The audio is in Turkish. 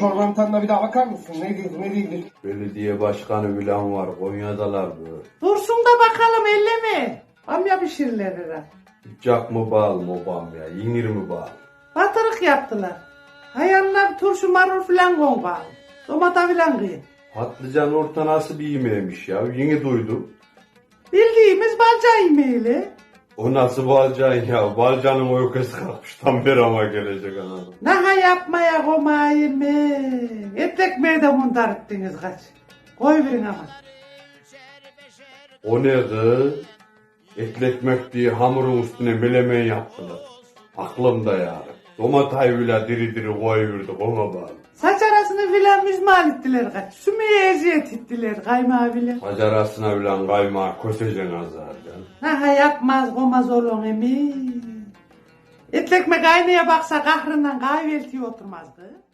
Çorbanın tadına bir daha bakar mısın? Ne değildir ne değildir? Belediye başkanı bilen var. Konya'dalar bu. Dursun da bakalım elleme. Bamya pişirirler herhalde. Sıcak mı bal mı bam ya? Yenir mi bal? Batırık yaptılar. Hayanına bir turşu marul filan koy bari. Domata filan kıyın. Patlıcan orta nasıl bir yemeğiymiş ya? Yeni duydum. Bildiğimiz balca yemeğiyle. O nasıl balcan ya? Balcanın uykusu kalkmış. Tam bir ama gelecek anladım. Naha yapmaya komayı mı? Et ekmeği de mundar ettiniz kaç. Koy verin ama. O ne kız? Etli ekmek diye hamurun üstüne melemen yaptılar. Aklımda yani. Domatayı bile diri diri koyuverdi ona bağlı. Saç arasını filan müzmal ettiler kaç. Sümeye eziyet ettiler kaymağı bile. Acarasına bilen kaymağı köseceksin azardan. Naha yapmaz komaz olun emi. Et ekmek aynaya baksa kahrından kahveltiye oturmaz kız.